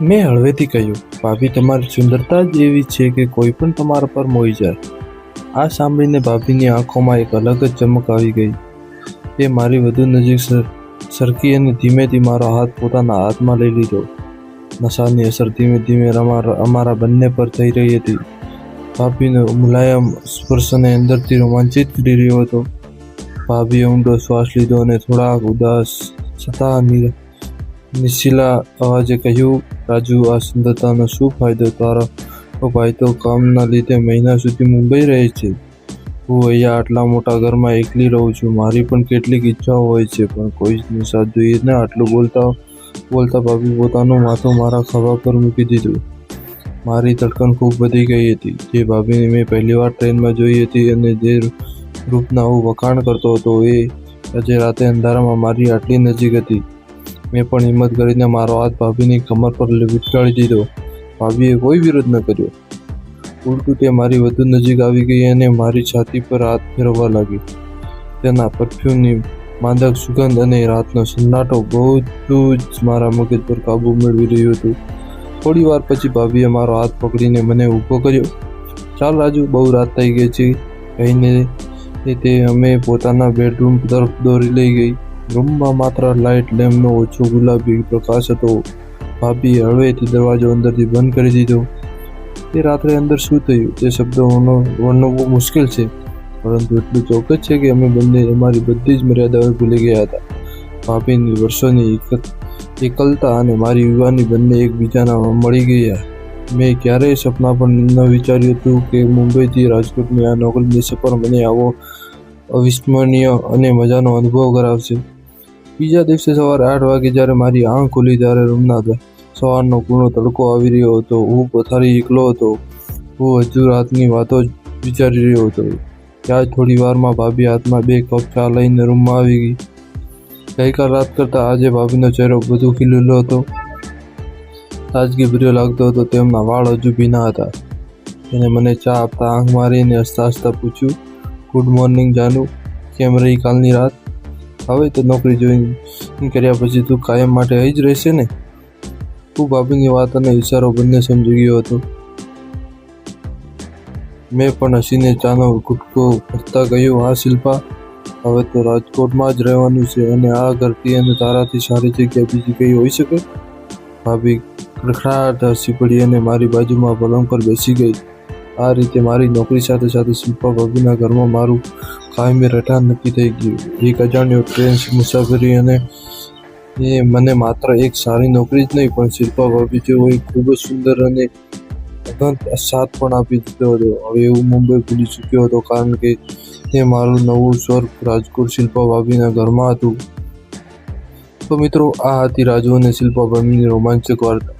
મેં હળવેથી કહ્યું, ભાભી, તમારી સુંદરતા જ એવી છે કે કોઈ પણ તમારા પર મોઈ જાય. આ સાંભળીને ભાભીની આંખોમાં એક અલગ જ ચમક આવી ગઈ. એ મારી વધુ નજીક સર- સરકી અને ધીમેથી મારો હાથ પોતાના હાથમાં લઈ લીધો. નશાની અસર ધીમે ધીમે અમારા બંને પર થઈ રહી હતી. ભાભીનો મુલાયમ સ્પર્શ અને અંદરથી રોમાંચિત કરી રહ્યો હતો. ભાભીએ ઊંડો શ્વાસ લીધો અને થોડાક ઉદાસ છતાં નિશિલા અવાજે કહ્યું, રાજુ, આ સુંદરતાનો શું ફાયદો તારો? ભાઈ, તો કામના લીધે મહિના સુધી મુંબઈ રહે છે. હું અહીંયા આટલા મોટા ઘરમાં એકલી રહું છું. મારી પણ કેટલીક ઈચ્છાઓ હોય છે, પણ કોઈ સાથ જોઈને આટલું બોલતા બોલતા ભાભી પોતાનું માથું મારા ખભા પર મૂકી દીધું. મારી ધડકન ખૂબ વધી ગઈ હતી. જે ભાભીને મેં પહેલીવાર ટ્રેનમાં જોઈ હતી અને જે રૂપના હું વખાણ કરતો હતો, એ આજે રાતે અંધારામાં મારી આટલી નજીક હતી. મેં પણ હિંમત કરીને મારો હાથ ભાભીની કમર પર વિટકાળી દીધો. ભાભીએ કોઈ વિરોધ ન કર્યો. ઉલટું તે મારી વધુ નજીક આવી ગઈ અને મારી છાતી પર હાથ ફેરવવા લાગી. તેના પરફ્યુમની માંદક સુગંધ અને રાતનો સન્નાટો બધું જ મારા મગજ પર કાબુ મેળવી રહ્યું હતું. થોડી વાર પછી ભાભીએ મારો હાથ પકડીને મને ઊભો કર્યો. ચાલ રાજુ, બહુ રાત થઈ ગઈ છે. કહીને તે અમે પોતાના બેડરૂમ તરફ દોરી લઈ ગઈ. રૂમમાં માત્ર લાઇટ લેમ્પનો ઓછો ગુલાબી પ્રકાશ હતો. ભાભીએ હળવેથી દરવાજો અંદરથી બંધ કરી દીધો. તે રાત્રે અંદર શું થયું તે શબ્દોનો બહુ મુશ્કેલ છે. પરંતુ એટલું ચોક્કસ છે કે અમે બંને અમારી બધી જ મર્યાદાઓ ભૂલી ગયા હતા. ભાભીની વર્ષોની એકલતા અને મારી યુવાની બંને એકબીજાના મળી ગયા. મેં ક્યારેય સપના પણ ન વિચાર્યું હતું કે મુંબઈથી રાજકોટની આ નોકરીની સફર મને આવો અવિસ્મરણીય અને મજાનો અનુભવ કરાવશે. બીજા દિવસે સવારે આઠ વાગે જ્યારે મારી આંખ ખુલી ત્યારે રૂમના સવારનો કૂણો તડકો આવી રહ્યો હતો. હું પથારી એકલો હતો. હું હજુ રાતની વાતો જ વિચારી રહ્યો હતો. ત્યાં થોડી વારમાં ભાભી હાથમાં બે કપ ચા લઈને રૂમમાં આવી ગઈ. ગઈકાલ રાત કરતાં આજે ભાભીનો ચહેરો બધું ખીલેલો હતો. તાજગી ભર્યો લાગતો હતો. તેમના વાળ હજુ ભીના હતા. એને મને ચા આપતા આંખ મારીને હસતા હસતા પૂછ્યું ગુડ મોર્નિંગ જાનુ. કેમ રહી કાલની રાત? હવે તો નોકરી જોઈન કર્યા પછી તું કાયમ માટે અહીં જ રહેશે ને? તું ભાભીની વાત અને ઈશારો બંને સમજી ગયો હતો. મેં પણ હસીને ચાનો ગુટકો ભરતા કહ્યું, હા, શિલ્પા, હવે તો રાજકોટમાં જ રહેવાનું છે અને આ ઘરથી અને તારાથી સારી જગ્યા બીજી કઈ હોઈ શકે? ભાભી ખડખડાટ હસી પડી અને મારી બાજુમાં પલંગ પર બેસી ગઈ. આ રીતે મારી નોકરી સાથે સાથે શિલ્પા ભાભીના ઘરમાં મારું કાયમી રહેઠાણ નક્કી થઈ ગયું. એક અજાણ્યો ટ્રેન, મુસાફરી અને એ મને માત્ર એક સારી નોકરી જ નહીં, પણ શિલ્પા ભાભી જેવો એક ખૂબ જ સુંદર અને અગંત સાથ પણ આપી દીધો હતો. હવે હું મુંબઈ ભૂલી ચૂક્યો હતો, કારણ કે તે મારું નવું સ્વર્ગ રાજકોટ શિલ્પા ભાભીના ઘરમાં હતું. તો મિત્રો, આ હતી રાજુ અને શિલ્પા ભાભીની રોમાંચક વાર્તા.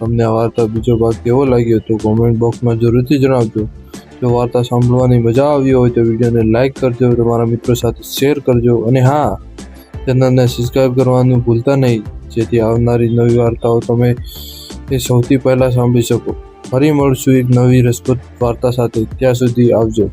તમને આ વાર્તા બીજો ભાગ કેવો લાગ્યો તો કોમેન્ટ બોક્સમાં જરૂરથી જણાવજો. જો વાર્તા સાંભળવાની મજા આવી હોય તો વિડીયોને લાઇક કરજો તમારા મિત્રો સાથે શેર કરજો. અને હા, ચેનલને સબસ્ક્રાઈબ કરવાનું ભૂલતા નહીં, જેથી આવનારી નવી વાર્તાઓ તમે એ સૌથી પહેલાં સાંભળી શકો. ફરી મળશું એક નવી રસપ્રદ વાર્તા સાથે. ત્યાં સુધી આવજો.